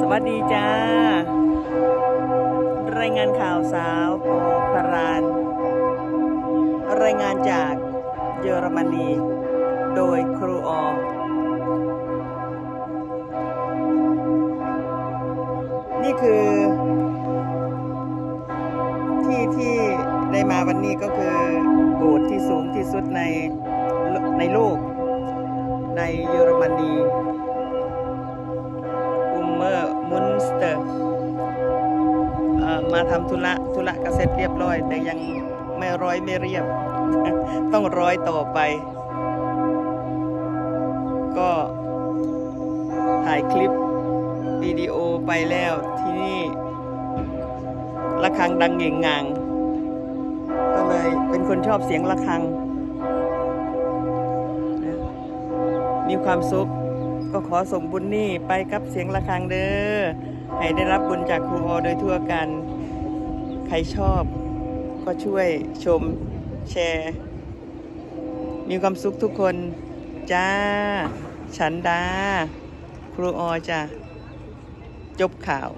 สวัสดีจ้า รายงานข่าวสาวปอพราน รายงานจากเยอรมนี โดยครูออนี่คือที่ที่ได้มาวันนี้ก็คือโบสถ์ที่สูงที่สุดในในโลกในเยอร นีอุมเมอร์มุนสเตอร์มาทำธุระธุระก็เสร็จเรียบร้อย แต่ยังไม่ร้อยไม่เรียบ ต้องร้อยต่อไป ก็ถ่ายคลิปวิดีโอไปแล้วที่นี่ระฆังดังเง่งงางก็เลยเป็นคนชอบเสียงระฆัง มีความสุข ก็ขอส่งบุญนี่ไปกับเสียงะระฆังเด้อให้ได้รับบุญจากครูออโดยทั่วกัน ใครชอบก็ช่วยชมแชร์ มีความสุขทุกคน จ้า ฉันดา ครูออจ้าจบข่าว